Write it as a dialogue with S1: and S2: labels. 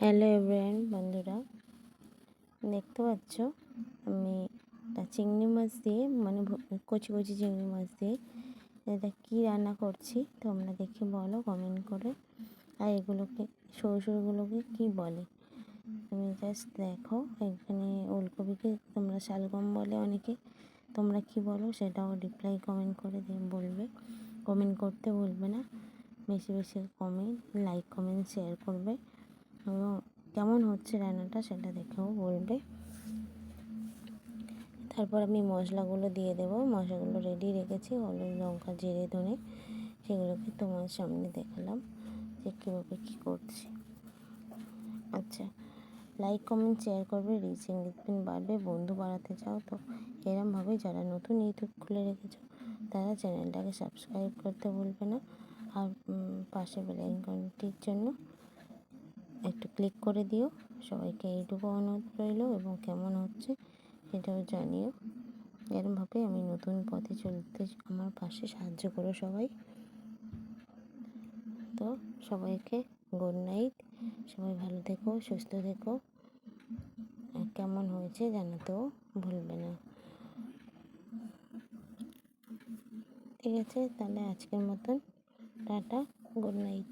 S1: Hello everyone বন্ধুরা। দেখতে পাচ্ছ, আমি একটা চিংড়ি মাছ দিয়ে মানে কচি কচি চিংড়ি মাছ দিয়ে এটা কী রান্না করছি তোমরা দেখে বলো কমেন্ট করে। আর এগুলোকে, সরু সরুগুলোকে কী বলে? তুমি জাস্ট দেখো, এখানে ওলকপিকে তোমরা শালগম বলে অনেকে। তোমরা কি বলো, সেটাও রিপ্লাই কমেন্ট করে বলবে। কমেন্ট করতে বলবে না। বেশি বেশি কমেন্ট লাইক কমেন্ট শেয়ার করবে। এবং কেমন হচ্ছে রান্নাটা সেটা দেখেও বলবে। তারপর আমি মশলাগুলো দিয়ে দেবো। মশলাগুলো রেডি রেখেছি, হলুদ, লঙ্কা, জিরে, ধনে, সেগুলোকে তোমার সামনে দেখালাম যে কীভাবে কী করছি। আচ্ছা লাইক কমেন্ট শেয়ার করবে রিচ এঙ্গেজমেন্ট বাড়বে, বন্ধু বাড়াতে চাও তো এরমভাবে যারা নতুন ইউটিউব খুলে রেখেছো, তারা চ্যানেলটাকে সাবস্ক্রাইব করতে ভুলবে না। আর পাশে বেলাইকনটির জন্য একটু ক্লিক করে দিও। সবাইকে এইটুকু অনুরোধ রইল এবং কেমন হচ্ছে সেটাও জানিও। এরমভাবে আমি নতুন পথে চলতে আমার পাশে সাহায্য করো সবাই। তো সবাইকে গুড নাইট সবাই ভালো থেকো, সুস্থ থেকো। কেমন হয়েছে জানাতেও ভুলবে না। ঠিক আছে, তাহলে আজকের মতন টাটা গুড নাইট